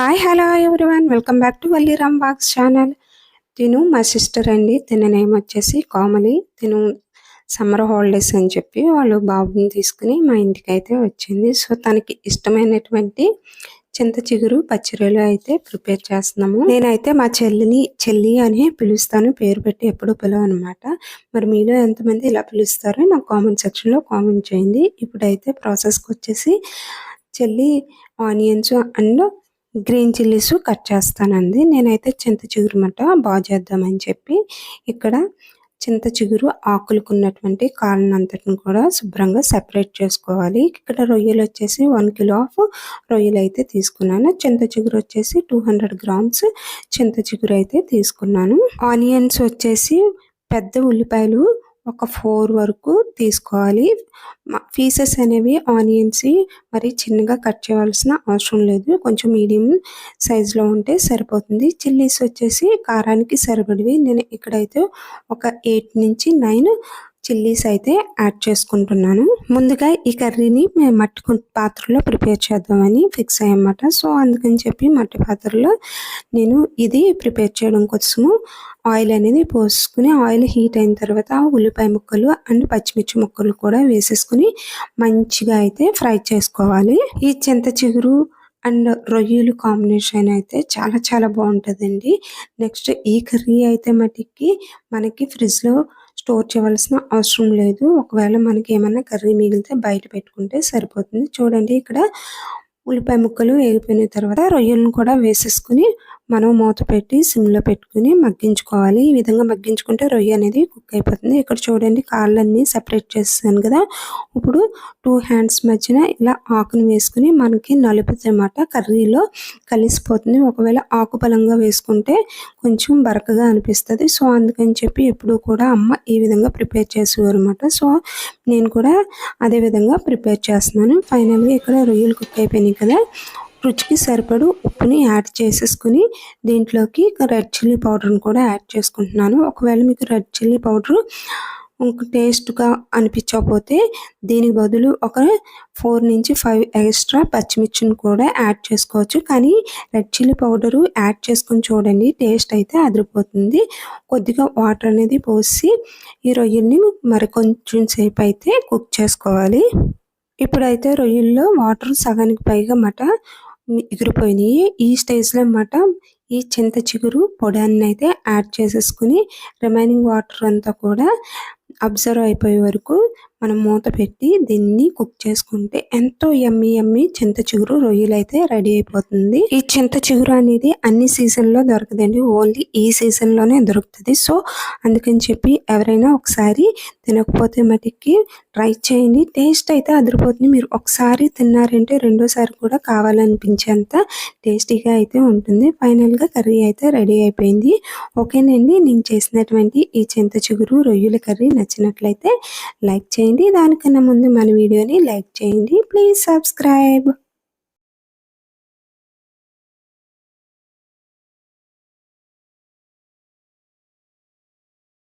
Hi hello everyone welcome back to Valliram box channel తిను మా sister అండి. తిన నేమ్ వచ్చేసి కోమలి. తిను సమ్మర్ హాలిడేస్ అని చెప్పి వాళ్ళు బాబుని తీసుకుని మా ఇంటికి అయితే వచ్చింది. సో తనకి ఇష్టమైనటువంటి చింత చిగురు పచ్చిరలు అయితే ప్రిపేర్ చేస్తున్నాము. నేనైతే మా చెల్లిని చెల్లి అని పిలుస్తాను. పేరు పెట్టి ఎప్పుడు పిలవనమాట మరి మీలో ఎంతమంది ఇలా పిలుస్తారో నాకు కామెంట్ సెక్షన్లో కామెంట్ చేయండి. ఇప్పుడైతే ప్రాసెస్కి వచ్చేసి చెల్లి onions and green chillies cut చేస్తానండి. నేనైతే చింత చిగురు మట బాగా చేద్దామని చెప్పి ఇక్కడ చింత చిగురు ఆకులుకున్నటువంటి కాళ్ళనంతటిని కూడా శుభ్రంగా సెపరేట్ చేసుకోవాలి. ఇక్కడ రొయ్యలు వచ్చేసి వన్ కిలో ఆఫ్ రొయ్యలు అయితే తీసుకున్నాను. చింత చిగురు వచ్చేసి టూ హండ్రెడ్ గ్రామ్స్ చింత చిగురు అయితే తీసుకున్నాను. ఆనియన్స్ వచ్చేసి పెద్ద ఉల్లిపాయలు ఒక ఫోర్ వరకు తీసుకోవాలి. పీసెస్ అనేవి ఆనియన్స్ మరి చిన్నగా కట్ చేయవలసిన అవసరం లేదు. కొంచెం మీడియం సైజులో ఉంటే సరిపోతుంది. చిల్లీస్ వచ్చేసి కారానికి సరిపడివి. నేను ఇక్కడైతే ఒక ఎయిట్ నుంచి నైన్ చిల్లీస్ అయితే యాడ్ చేసుకుంటున్నాను. ముందుగా ఈ కర్రీని మేము మట్టి పాత్రలో ప్రిపేర్ చేద్దామని ఫిక్స్ అయ్యమాట సో అందుకని చెప్పి మట్టి పాత్రలో నేను ఇది ప్రిపేర్ చేయడం కోసము ఆయిల్ అనేది పోసుకుని ఆయిల్ హీట్ అయిన తర్వాత ఉల్లిపాయ ముక్కలు అండ్ పచ్చిమిర్చి ముక్కలు కూడా వేసేసుకుని మంచిగా అయితే ఫ్రై చేసుకోవాలి. ఈ చింత చిగురు అండ్ రొయ్యలు కాంబినేషన్ అయితే చాలా చాలా బాగుంటుందండి. నెక్స్ట్ ఈ కర్రీ అయితే మటుకి మనకి ఫ్రిడ్జ్లో స్టోర్ చేయవలసిన అవసరం లేదు. ఒకవేళ మనకి ఏమైనా కర్రీ మిగిలితే బయట పెట్టుకుంటే సరిపోతుంది. చూడండి ఇక్కడ ఉల్లిపాయ ముక్కలు వేగిపోయిన తర్వాత రొయ్యలను కూడా వేసేసుకుని మనం మూత పెట్టి సిమ్లో పెట్టుకుని మగ్గించుకోవాలి. ఈ విధంగా మగ్గించుకుంటే రొయ్య అనేది కుక్ అయిపోతుంది. ఇక్కడ చూడండి కాళ్ళన్నీ సపరేట్ చేస్తాను కదా. ఇప్పుడు టూ హ్యాండ్స్ మధ్యన ఇలా ఆకుని వేసుకుని మనకి నలుపుతమాట కర్రీలో కలిసిపోతుంది. ఒకవేళ ఆకు బలంగా వేసుకుంటే కొంచెం బరకగా అనిపిస్తుంది. సో అందుకని చెప్పి ఎప్పుడు కూడా అమ్మ ఈ విధంగా ప్రిపేర్ చేసేవారు అనమాట. సో నేను కూడా అదే విధంగా ప్రిపేర్ చేస్తున్నాను. ఫైనల్గా ఇక్కడ రొయ్యలు కుక్ అయిపోయినాయి కదా. రుచికి సరిపడు ఉప్పుని యాడ్ చేసేసుకుని దీంట్లోకి రెడ్ చిల్లీ పౌడర్ని కూడా యాడ్ చేసుకుంటున్నాను. ఒకవేళ మీకు రెడ్ చిల్లీ పౌడర్ టేస్ట్గా అనిపించకపోతే దీనికి బదులు ఒక ఫోర్ నుంచి ఫైవ్ ఎక్స్ట్రా పచ్చిమిర్చిని కూడా యాడ్ చేసుకోవచ్చు. కానీ రెడ్ చిల్లీ పౌడరు యాడ్ చేసుకుని చూడండి టేస్ట్ అయితే అదిరిపోతుంది. కొద్దిగా వాటర్ అనేది పోసి ఈ రొయ్యల్ని మరి కొంచెం సేపు అయితే కుక్ చేసుకోవాలి. ఇప్పుడైతే రొయ్యల్లో వాటర్ సగానికి పైగా మట ఎగిరిపోయినాయి. ఈ స్టేజ్లో అన్నమాట ఈ చింత చిగురు పొడాన్ని అయితే యాడ్ చేసేసుకుని రిమైనింగ్ వాటర్ అంతా కూడా అబ్జర్వ్ అయిపోయే వరకు మనం మూత పెట్టి దీన్ని కుక్ చేసుకుంటే ఎంతో ఎమ్మి ఎమ్మి చింత చిగురు రొయ్యలు అయితే రెడీ అయిపోతుంది. ఈ చింత చిగురు అనేది అన్ని సీజన్లో దొరకదండి. ఓన్లీ ఈ సీజన్లోనే దొరుకుతుంది. సో అందుకని చెప్పి ఎవరైనా ఒకసారి తినకపోతే మటుకి ట్రై చేయండి. టేస్ట్ అయితే అదిరిపోతుంది. మీరు ఒకసారి తిన్నారంటే రెండోసారి కూడా కావాలనిపించేంత టేస్టీగా అయితే ఉంటుంది. ఫైనల్గా కర్రీ అయితే రెడీ అయిపోయింది. ఓకేనండి. నేను చేసినటువంటి ఈ చింత చిగురు రొయ్యల కర్రీ నచ్చినట్లయితే లైక్ చేయండి. చేయండి. దానికన్నా ముందు మన వీడియోని లైక్ చేయండి. Please subscribe.